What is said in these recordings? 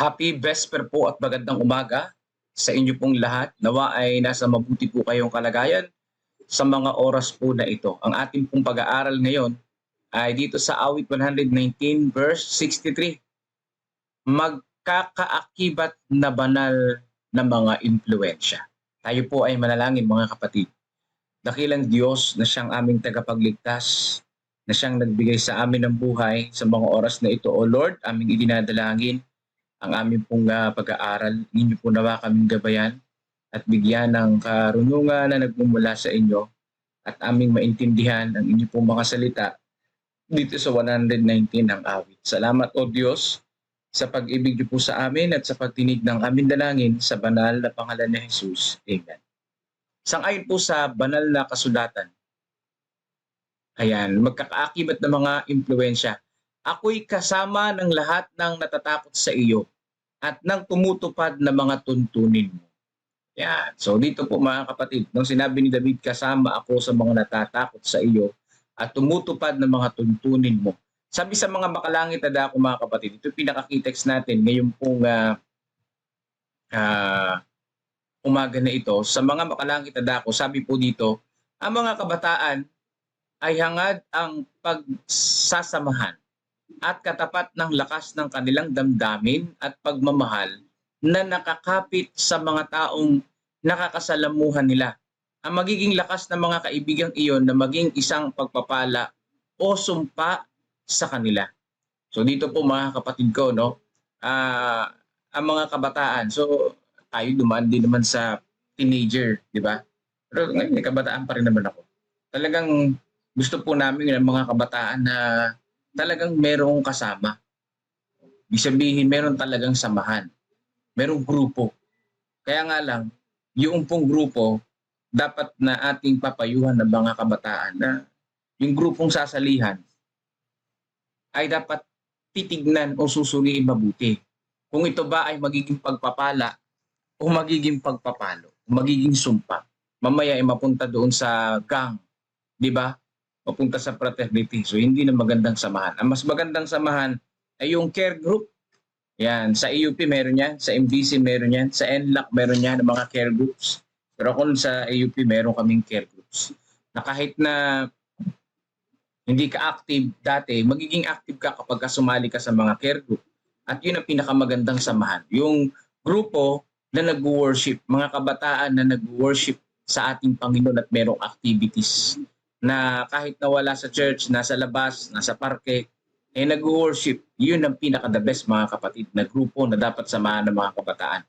Happy Vesper po at magandang umaga sa inyo pong lahat. Nawa ay nasa mabuti po kayong kalagayan sa mga oras po na ito. Ang ating pong pag-aaral ngayon ay dito sa awit 119 verse 63. Magkakaakibat na banal na mga impluensya. Tayo po ay manalangin mga kapatid. Dakilang Diyos na siyang aming tagapagligtas, na siyang nagbigay sa amin ng buhay sa mga oras na ito. O Lord, aming idinadalangin ang aming pong ah, pag-aaral. Ninyo po nawa kaming gabayan at bigyan ng karunungan na nagmumula sa inyo at aming maintindihan ang inyo pong mga salita dito sa 119 ng awit. Salamat o Diyos sa pag-ibig niyo po sa amin at sa pagtinig ng aming dalangin sa banal na pangalan ni Jesus. Amen. Sangayon po sa banal na kasulatan, ayan, magkakaakibat ng mga impluensya ako'y kasama ng lahat ng natatakot sa iyo at ng tumutupad na mga tuntunin mo. Yan. So dito po mga kapatid, nung sinabi ni David, kasama ako sa mga natatakot sa iyo at tumutupad ng mga tuntunin mo. Sabi sa mga makalangit na dako mga kapatid, ito pinaka-key-text natin ngayon pong ah, ah, umaga na ito. Sa mga makalangit na dako, sabi po dito, ang mga kabataan ay hangad ang pagsasamahan at katapat ng lakas ng kanilang damdamin at pagmamahal na nakakapit sa mga taong nakakasalamuhan nila. Ang magiging lakas ng mga kaibigang iyon na maging isang pagpapala o sumpa sa kanila. So dito po mga kapatid ko, no, ah, ang mga kabataan. So tayo dumaan din naman sa teenager, di ba? Pero ngayon kabataan pa rin naman ako. Talagang gusto po namin ng mga kabataan na talagang merong kasama. Ibig sabihin, meron talagang samahan. Merong grupo. Kaya nga lang, yung pong grupo, dapat na ating papayuhan ng mga kabataan na yung grupong sasalihan ay dapat titignan o susuriin mabuti. Kung ito ba ay magiging pagpapala o magiging pagpapalo, o magiging sumpa. Mamaya ay mapunta doon sa gang, di ba? Papunta sa fraternity. So hindi na magandang samahan. Ang mas magandang samahan ay yung care group. Yan, sa EUP meron yan, sa MBC meron yan, sa NLAC meron yan, mga care groups. Pero kung sa EUP meron kaming care groups. Na kahit na hindi ka active dati, magiging active ka kapag ka sumali ka sa mga care group. At yun ang pinakamagandang samahan. Yung grupo na nag-worship, mga kabataan na nag-worship sa ating Panginoon at merong activities na kahit nawala sa church, nasa labas, nasa parke, eh nag-worship. Yun ang pinaka-the best mga kapatid na grupo na dapat samahan ng mga kabataan.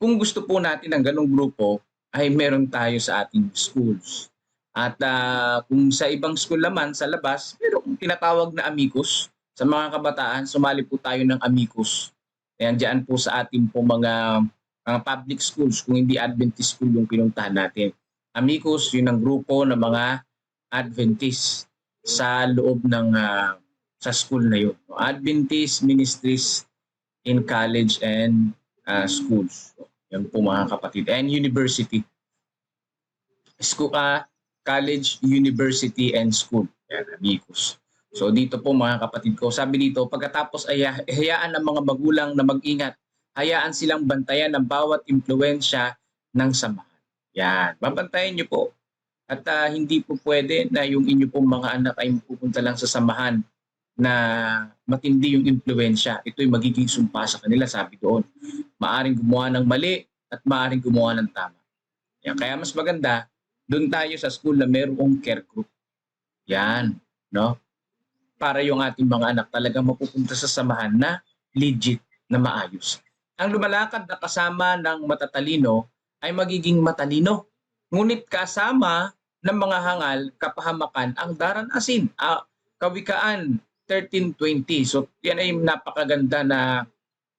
Kung gusto po natin ng ganong grupo, ay meron tayo sa ating schools. At ah, kung sa ibang school naman, sa labas, merong tinatawag na amicus. Sa mga kabataan, sumali po tayo ng amicus. Ayan, dyan po sa ating po mga, mga public schools, kung hindi Adventist school yung pinuntahan natin. Amicus, yun ang grupo ng mga Adventist sa loob ng ah, sa school na yun. Adventist Ministries in college and ah, schools. Yan po mga kapatid. And university. School, ah, college, university, and school. Yan, amigos. So dito po mga kapatid ko, sabi dito, pagkatapos ay hayaan ng mga magulang na mag-ingat, hayaan silang bantayan ng bawat impluensya ng samahan. Yan, babantayan niyo po. At ah, hindi po pwede na yung inyo pong mga anak ay pupunta lang sa samahan na matindi yung impluensya. Ito'y magiging sumpa sa kanila, sabi doon. Maaring gumawa ng mali at maaring gumawa ng tama. Yan. Kaya mas maganda, doon tayo sa school na mayroong care group. Yan, no? Para yung ating mga anak talaga mapupunta sa samahan na legit na maayos. Ang lumalakad na kasama ng matatalino ay magiging matalino. Ngunit kasama ng mga hangal, kapahamakan ang daranasin. Ah, kawikaan 1320. So yan ay napakaganda na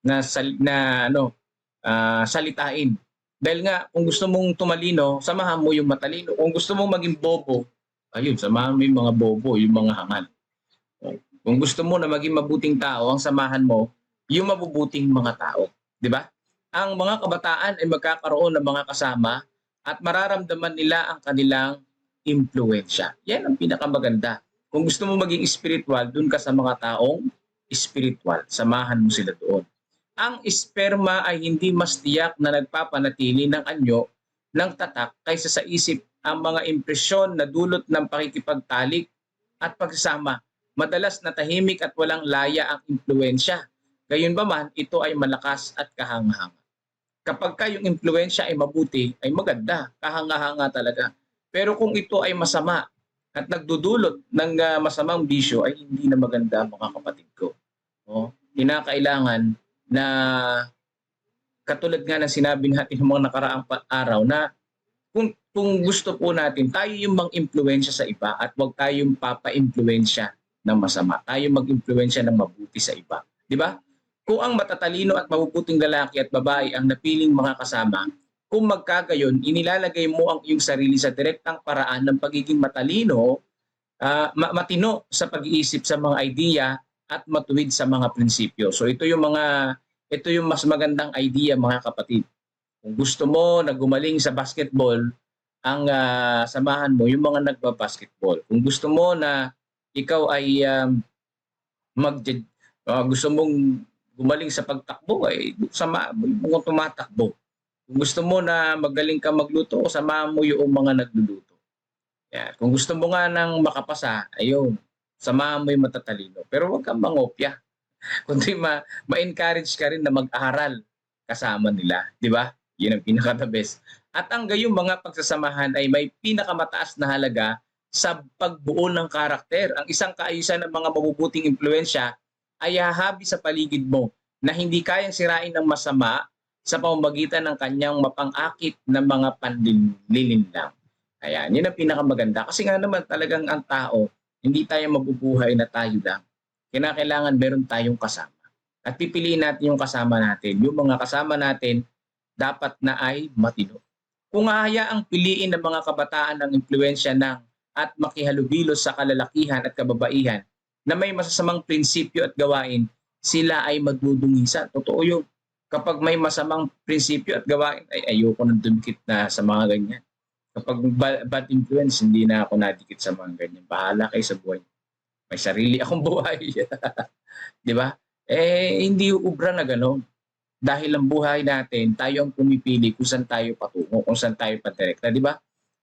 na, sal, na ano ah, salitain. Dahil nga kung gusto mong tumalino, samahan mo yung matalino. Kung gusto mong maging bobo, ayun, samahan mo yung mga bobo, yung mga hangal. Kung gusto mo na maging mabuting tao, ang samahan mo yung mabubuting mga tao, di ba? Ang mga kabataan ay magkakaroon ng mga kasama at mararamdaman nila ang kanilang impluensya. Yan ang pinakamaganda. Kung gusto mo maging spiritual, dun ka sa mga taong spiritual. Samahan mo sila doon. ang esperma ay hindi mas tiyak na nagpapanatili ng anyo ng tatak kaysa sa isip ang mga impresyon na dulot ng pakikipagtalik at pagsasama. Madalas na tahimik at walang laya ang impluensya. Gayunpaman, ito ay malakas at kahanga-hanga. Kapag ka yung impluensya ay mabuti, ay maganda, kahanga-hanga talaga. Pero kung ito ay masama at nagdudulot ng ah, masamang bisyo, ay hindi na maganda mga kapatid ko. Oh, kinakailangan na katulad nga ng sinabi natin ng mga nakaraang araw na kung, kung gusto po natin, tayo yung mang-impluensya sa iba at huwag tayong papa-impluensya ng masama. Tayo mag-impluensya ng mabuti sa iba. Di ba? Kung ang matatalino at mabubuting lalaki at babae ang napiling mga kasama, kung magkagayon, inilalagay mo ang iyong sarili sa direktang paraan ng pagiging matalino, ma- matino sa pag-iisip sa mga idea at matuwid sa mga prinsipyo. So ito yung mga ito yung mas magandang idea mga kapatid. Kung gusto mo na gumaling sa basketball, ang ah, samahan mo yung mga nagba-basketball. Kung gusto mo na ikaw ay um, mag ah, gusto mong gumaling sa pagtakbo ay sama mo tumatakbo. Kung gusto mo na magaling ka magluto, samahan mo yung mga nagluluto. Yan. Kung gusto mo nga ng makapasa, ayun, samahan mo yung matatalino. Pero huwag kang mangopya. Kundi ma- ma-encourage ka rin na mag-aral kasama nila. Di ba? Yun ang pinaka-the best. At ang gayong mga pagsasamahan ay may pinakamataas na halaga sa pagbuo ng karakter. Ang isang kaayusan ng mga mabubuting impluensya ay hahabi sa paligid mo na hindi kayang sirain ng masama sa pamamagitan ng kanyang mapang-akit na mga panlilin lang. Ayan, yun ang pinakamaganda. Kasi nga naman talagang ang tao, hindi tayo mabubuhay na tayo lang. Kinakailangan meron tayong kasama. At pipiliin natin yung kasama natin. Yung mga kasama natin, dapat na ay matino. Kung hahayaang piliin ng mga kabataan ng impluensya ng at makihalubilo sa kalalakihan at kababaihan na may masasamang prinsipyo at gawain, sila ay magdudungisan. Totoo yun. Kapag may masamang prinsipyo at gawain, ay ayoko nang dumikit na sa mga ganyan. Kapag ba- bad influence, hindi na ako nadikit sa mga ganyan. Bahala kayo sa buhay. May sarili akong buhay. Di ba? Eh, hindi ubra na gano'n. Dahil ang buhay natin, tayo ang pumipili kung saan tayo patungo, kung saan tayo patirekta. Di ba?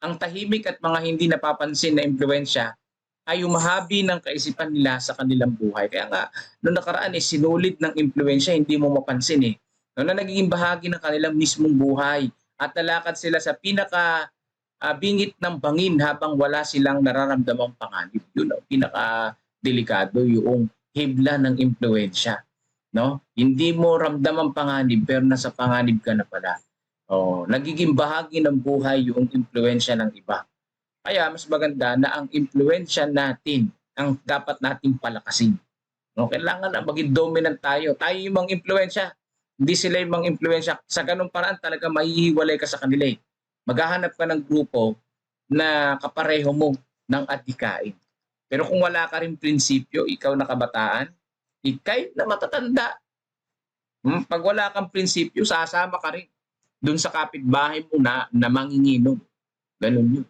Ang tahimik at mga hindi napapansin na impluensya ay umahabi ng kaisipan nila sa kanilang buhay. Kaya nga, noong nakaraan, eh, sinulid ng impluensya, hindi mo mapansin eh. Noong na nagiging bahagi ng kanilang mismong buhay at nalakad sila sa pinaka ah, bingit ng bangin habang wala silang nararamdamang panganib. Yun ang pinaka delikado yung hibla ng impluensya. No? Hindi mo ramdam ang panganib pero nasa panganib ka na pala. Oh, nagiging bahagi ng buhay yung impluensya ng iba. Kaya mas maganda na ang impluensya natin ang dapat nating palakasin. No, kailangan na maging dominant tayo. Tayo yung mga impluensya. Hindi sila yung mga impluensya. Sa ganung paraan talaga mahihiwalay ka sa kanila. Eh. Maghahanap ka ng grupo na kapareho mo ng adhikain. Pero kung wala ka rin prinsipyo, ikaw na kabataan, ikay na matatanda. Hmm? Pag wala kang prinsipyo, sasama ka rin doon sa kapitbahay mo na, na manginginom. Ganun yun.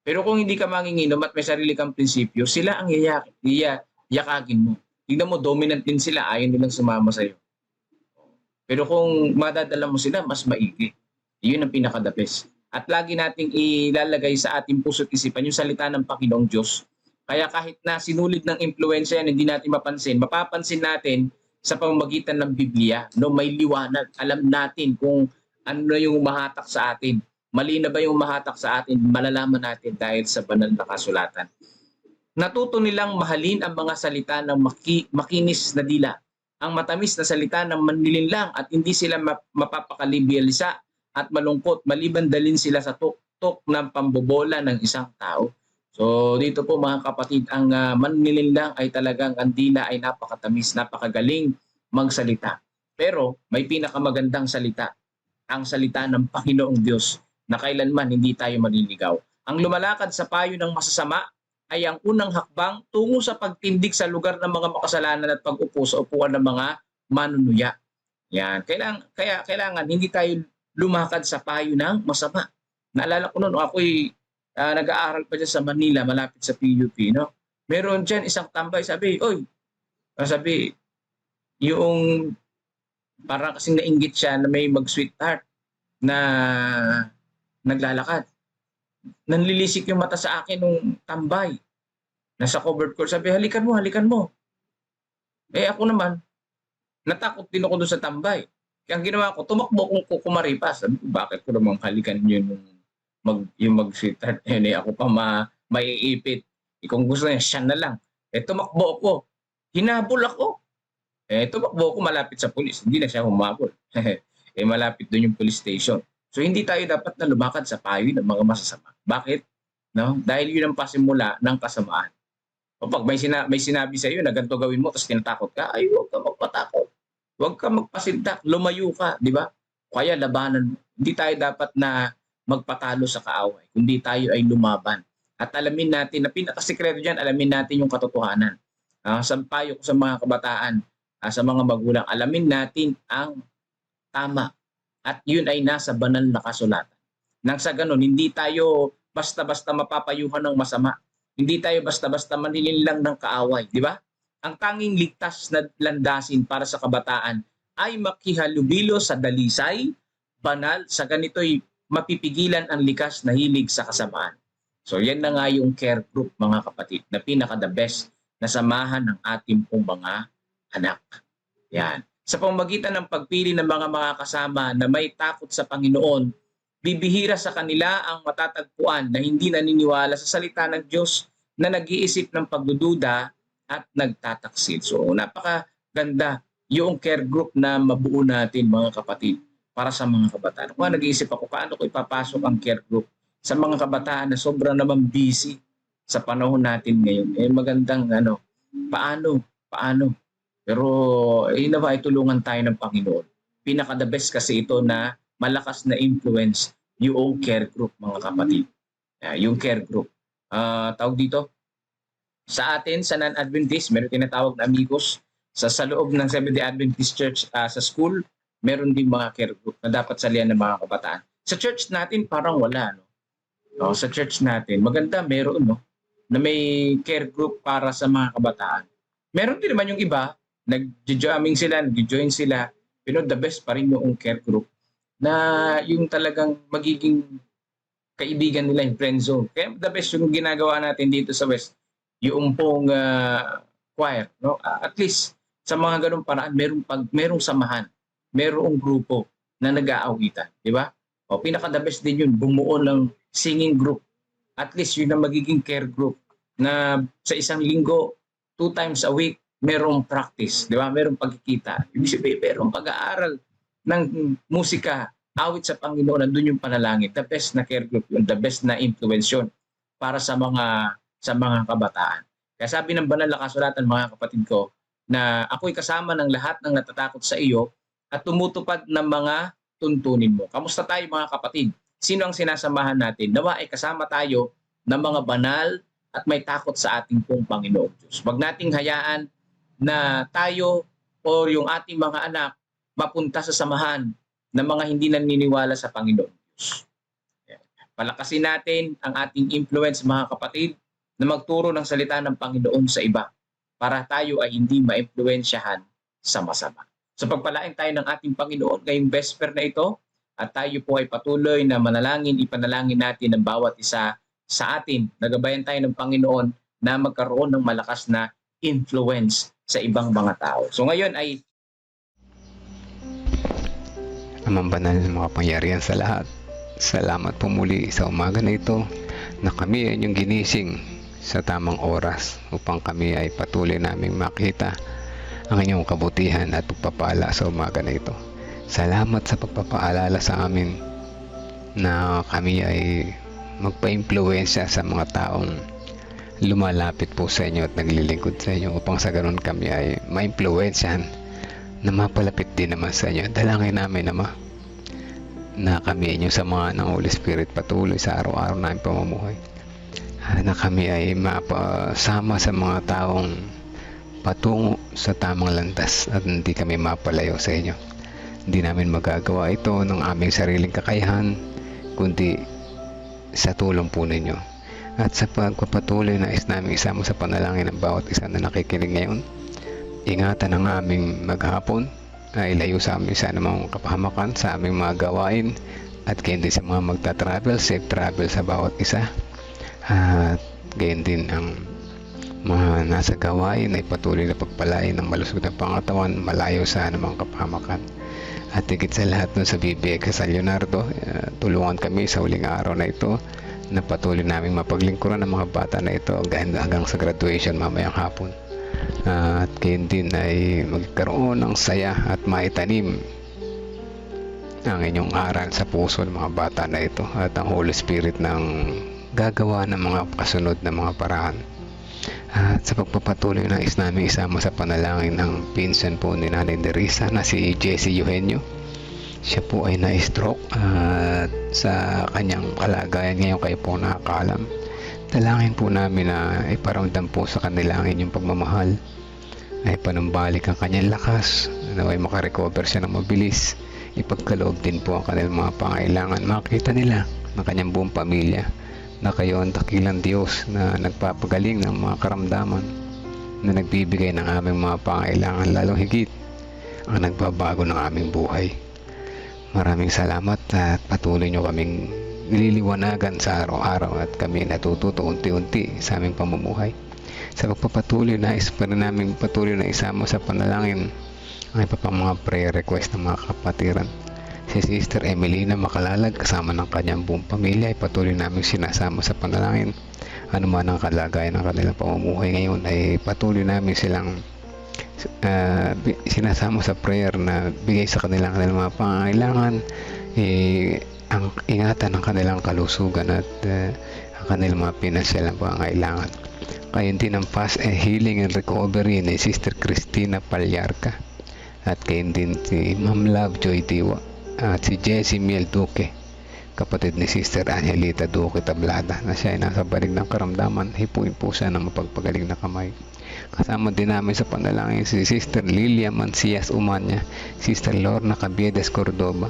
Pero kung hindi ka manginginom at may sarili kang prinsipyo, sila ang iyak, iya, yakagin mo. Tignan mo, dominant din sila, ayaw nilang sumama sa'yo. Pero kung madadala mo sila, mas maigi. Yun ang pinaka-the. At lagi nating ilalagay sa ating puso't isipan yung salita ng Panginoong Diyos. Kaya kahit na sinulid ng impluensya yan, hindi natin mapansin, mapapansin natin sa pamamagitan ng Biblia. No, may liwanag. Alam natin kung ano yung mahatak sa atin. Mali na ba yung mahatak sa atin? Malalaman natin dahil sa banal na kasulatan. Natuto nilang mahalin ang mga salita ng maki, makinis na dila. Ang matamis na salita ng manlilinlang at hindi sila map, mapapakalibyalisa at malungkot maliban dalin sila sa tuktok ng pambobola ng isang tao. So dito po mga kapatid, ang uh, manlilinlang ay talagang ang dila ay napakatamis, napakagaling magsalita. Pero may pinakamagandang salita, ang salita ng Panginoong Diyos na kailanman hindi tayo maliligaw. Ang lumalakad sa payo ng masasama ay ang unang hakbang tungo sa pagtindig sa lugar ng mga makasalanan at pag-upo sa upuan ng mga manunuya. Yan. Kailangan, kaya kailangan hindi tayo lumakad sa payo ng masama. Naalala ko noon, ako'y uh, nag-aaral pa dyan sa Manila, malapit sa PUP. No? Meron dyan isang tambay, sabi, Oy, sabi, yung Parang kasing nainggit siya na may mag-sweetheart na naglalakad. Nanlilisik yung mata sa akin nung tambay. Nasa covered court. Sabi, halikan mo, halikan mo. Eh ako naman, natakot din ako doon sa tambay. Kaya ang ginawa ko, tumakbo kong kukumaripas. Sabi ko, bakit ko naman halikan yun yung mag, yung mag-sweetheart. Eh, ako pa ma, maiipit. Eh, kung gusto niya, siya na lang. Eh, tumakbo ako. Hinabol ako. Eh, tumakbo ako malapit sa pulis. Hindi na siya humabol. eh, malapit doon yung police station. So, hindi tayo dapat na lumakad sa payo ng mga masasama. Bakit? No? Dahil yun ang pasimula ng kasamaan. O pag may, sina- may sinabi sa iyo na ganito gawin mo tapos tinatakot ka, ay huwag ka magpatakot. Huwag ka magpasintak. Lumayo ka, di ba? Kaya labanan mo. Hindi tayo dapat na magpatalo sa kaaway. Kundi tayo ay lumaban. At alamin natin, na pinakasikreto dyan, alamin natin yung katotohanan. Ah, sa payo ko sa mga kabataan, ah, sa mga magulang, alamin natin ang tama. At yun ay nasa banal na kasulatan. Nang sa ganun, hindi tayo basta-basta mapapayuhan ng masama. Hindi tayo basta-basta manilin lang ng kaaway, di ba? Ang tanging ligtas na landasin para sa kabataan ay makihalubilo sa dalisay, banal, sa ganito'y mapipigilan ang likas na hilig sa kasamaan. So yan na nga yung care group mga kapatid na pinaka the best na samahan ng ating pong mga anak. Yan. Sa pamagitan ng pagpili ng mga mga kasama na may takot sa Panginoon, bibihira sa kanila ang matatagpuan na hindi naniniwala sa salita ng Diyos na nag-iisip ng pagdududa at nagtataksil. So napakaganda yung care group na mabuo natin mga kapatid para sa mga kabataan. Kung nag-iisip ako, paano ko ipapasok ang care group sa mga kabataan na sobrang naman busy sa panahon natin ngayon. Eh magandang ano, paano, paano. Pero eh nawa tulungan tayo ng Panginoon. Pinaka the best kasi ito na malakas na influence yung care group mga kapatid. Uh, yung care group. Ah, tawag dito, sa atin, sa non-Adventist, meron tinatawag na amigos. Sa, sa loob ng Seventh-day Adventist Church ah, sa school, meron din mga care group na dapat salihan ng mga kabataan. Sa church natin, parang wala. No? No, sa church natin, maganda meron no, na may care group para sa mga kabataan. Meron din naman yung iba, nag-joining sila, nag-join sila, pero the best pa rin yung care group na yung talagang magiging kaibigan nila yung friend zone. Kaya the best yung ginagawa natin dito sa West, yung pong ah, choir, no? Ah, at least sa mga ganung paraan, merong pag merong samahan, merong grupo na nag-aawitan, di ba? O pinaka the best din yun, bumuo ng singing group. At least yun ang magiging care group na sa isang linggo, two times a week, merong practice, di ba? Merong pagkikita. Ibig sabihin, merong pag-aaral ng musika, awit sa Panginoon, nandun yung panalangin. The best na care group yun, the best na influence yun para sa mga sa mga kabataan. Kaya sabi ng banal na kasulatan mga kapatid ko na ako'y kasama ng lahat ng natatakot sa iyo at tumutupad ng mga tuntunin mo. Kamusta tayo mga kapatid? Sino ang sinasamahan natin? Nawa ay kasama tayo ng mga banal at may takot sa ating pong Panginoon Diyos. Huwag nating hayaan na tayo o yung ating mga anak mapunta sa samahan ng mga hindi naniniwala sa Panginoon Diyos. Palakasin natin ang ating influence mga kapatid na magturo ng salita ng Panginoon sa iba para tayo ay hindi maimpluwensyahan sa masama. So pagpalain tayo ng ating Panginoon ngayong vesper na ito at tayo po ay patuloy na manalangin, ipanalangin natin ang bawat isa sa atin. Nagabayan tayo ng Panginoon na magkaroon ng malakas na influence sa ibang mga tao. So ngayon ay Amang banal na mga pangyarihan sa lahat. Salamat po muli sa umaga na ito na kami ay inyong ginising sa tamang oras upang kami ay patuloy naming makita ang inyong kabutihan at pagpapala sa umaga na ito. Salamat sa pagpapaalala sa amin na kami ay magpa-impluensya sa mga taong lumalapit po sa inyo at naglilingkod sa inyo upang sa ganun kami ay ma-impluensyahan na mapalapit din naman sa inyo. Dalangin namin naman na kami inyo sa mga ng Holy Spirit patuloy sa araw-araw namin pamumuhay. Na kami ay mapasama sa mga taong patungo sa tamang landas at hindi kami mapalayo sa inyo. Hindi namin magagawa ito ng aming sariling kakayahan, kundi sa tulong po ninyo. At sa pagpapatuloy na is namin isama sa panalangin ng bawat isa na nakikinig ngayon, ingatan ang aming maghapon uh, ilayo sa amin sa anumang kapahamakan sa aming mga gawain at gayon din sa mga magta-travel, safe travel sa bawat isa. At gayon din ang mga nasa gawain ay patuloy na pagpalain ng malusog na pangatawan malayo sa anumang kapahamakan. At higit sa lahat nun sa BBX sa Leonardo, uh, tulungan kami sa huling araw na ito na patuloy naming mapaglingkuran ng mga bata na ito hanggang, hanggang sa graduation mamayang hapon. Uh, at gayon din ay magkaroon ng saya at maitanim ang inyong aral sa puso ng mga bata na ito at ang Holy Spirit ng gagawa ng mga kasunod na mga paraan. At sa pagpapatuloy na is namin isama sa panalangin ng pinsan po ni Nanay Derisa na si Jesse Eugenio. Siya po ay na-stroke at sa kanyang kalagayan ngayon kayo po nakakalam. Dalangin po namin na iparamdam po sa kanila ang inyong pagmamahal. Ay panumbalik ang kanyang lakas. Naway makarecover siya ng mabilis. Ipagkaloob din po ang kanilang mga pangailangan. Makita nila ng kanyang buong pamilya na kayo ang dakilang Diyos na nagpapagaling ng mga karamdaman na nagbibigay ng aming mga pangailangan lalong higit ang nagbabago ng aming buhay. Maraming salamat at patuloy nyo kaming nililiwanagan sa araw-araw at kami natututo unti-unti sa aming pamumuhay. Sa pagpapatuloy na pa rin namin patuloy na isama sa panalangin ang iba pang mga prayer request ng mga kapatiran. Si Sister Emelina Makalalag kasama ng kanyang buong pamilya ay patuloy namin sinasama sa panalangin. Ano man ang kalagayan ng kanilang pamumuhay ngayon ay patuloy namin silang uh, sinasama sa prayer na bigay sa kanilang kanilang mga pangangailangan eh, ang ingatan ng kanilang kalusugan at uh, ang kanilang mga pinansyal na pangangailangan. Kayon din ang fast and healing and recovery ni Sister Christina Palyarca at kayon din si Ma'am Love Joy Diwa at si Jessie Miel Duque kapatid ni Sister Angelita Duque Tablada na siya ay nasa balik ng karamdaman hipuin po siya ng mapagpagaling na kamay kasama din namin sa panalangin si Sister Lilia Mancias Umanya Sister Lorna Cabiedes Cordoba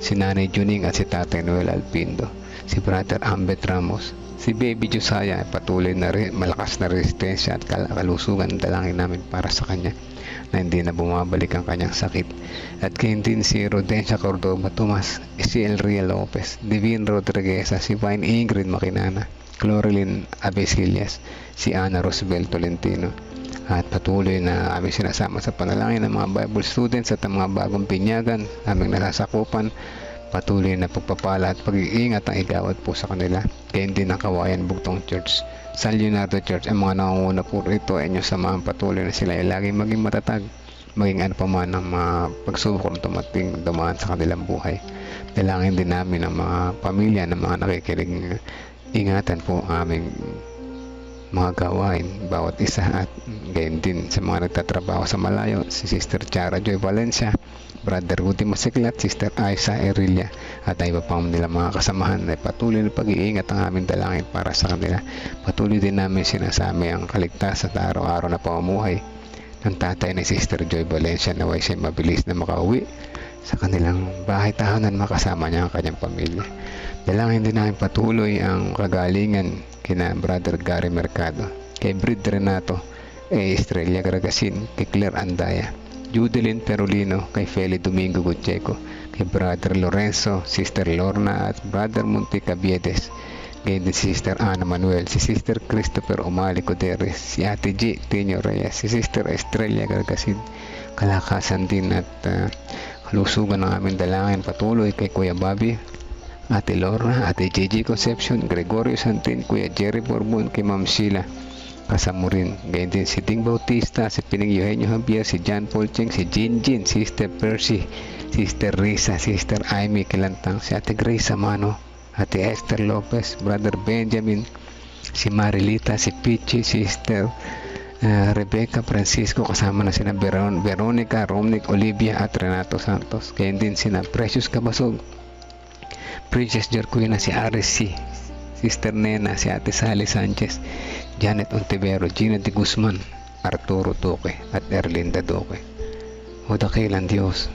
si Nanay Juning at si Tatay Noel Alpindo si Brother Ambet Ramos si Baby Josiah patuloy na rin, malakas na resistensya at kal- kalusugan dalangin namin para sa kanya na hindi na bumabalik ang kanyang sakit. At kayo din si Rodencia Cordoba Tomas, si Elria Lopez, Divine Rodriguez, si Vine Ingrid Makinana, Clorilyn Abesillas, si Ana Rosbel Tolentino. At patuloy na aming sinasama sa panalangin ng mga Bible students at ang mga bagong pinyagan, aming nasasakupan, patuloy na pagpapala at pag-iingat ang igawad po sa kanila. Kaya din ang Kawayan Bugtong Church San Leonardo Church ang mga nangunguna po rito ay inyong samahan patuloy na sila ay laging maging matatag maging ano pa man ang mga pagsubok na tumating dumaan sa kanilang buhay dalangin din namin ang mga pamilya ng mga nakikinig ingatan po ang aming mga gawain bawat isa at gayon din sa mga nagtatrabaho sa malayo si Sister Chara Joy Valencia Brother Rudy Masiklat, Sister Aisa Erilia at ang iba pang nila mga kasamahan ay patuloy na pag-iingat ang aming dalangin para sa kanila. Patuloy din namin sinasami ang kaligtasan at araw-araw na pamumuhay ng tatay ni Sister Joy Valencia na way siya mabilis na makauwi sa kanilang bahay tahanan makasama niya ang kanyang pamilya. Dalangin din namin patuloy ang kagalingan kina Brother Gary Mercado, kay Brid Renato, kay Estrella Garagasin, kay Claire Andaya, Judelin Perolino, kay Feli Domingo Gutcheco, kay Brother Lorenzo, Sister Lorna at Brother Monte Cabiedes, kay din si Sister Ana Manuel, si Sister Christopher Umali Coderes, si Ate G. Tino Reyes, si Sister Estrella Gargasin, kalakasan din at uh, kalusugan ng aming dalangin patuloy kay Kuya Bobby, Ate Lorna, Ate Gigi Concepcion, Gregorio Santin, Kuya Jerry Borbon, kay Ma'am Sheila, kasama rin. Ganyan din si Ding Bautista, si Pining Eugenio Javier, si John Paul Cheng, si Jin Jin, Sister Percy, Sister Risa, Sister Amy Kilantang, si Ate Grace Amano, Ate Esther Lopez, Brother Benjamin, si Marilita, si Pichi, Sister uh, Rebecca Francisco, kasama na sina Veron, Veronica, Romnick, Olivia at Renato Santos. Ganyan din sina Precious Kabasog, Princess Jercuina, si RC, Sister Nena, si Ate Sally Sanchez, Janet Ontivero, Gina de Guzman, Arturo Duque at Erlinda Duque. O dakilang Diyos,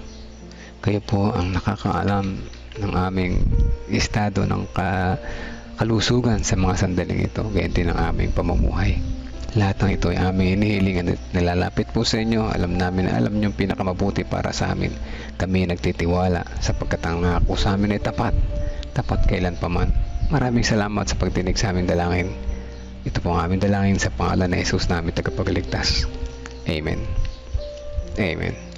kayo po ang nakakaalam ng aming estado ng ka kalusugan sa mga sandaling ito, gayon din ang aming pamumuhay. Lahat ng ito ay aming inihilingan at nilalapit po sa inyo. Alam namin na alam niyo ang pinakamabuti para sa amin. Kami nagtitiwala sapagkat ang nangako sa amin ay tapat. Tapat kailan pa man. Maraming salamat sa pagdinig sa aming dalangin. Ito po ang aming dalangin sa pangalan ng Jesus namin tagapagligtas. Amen. Amen.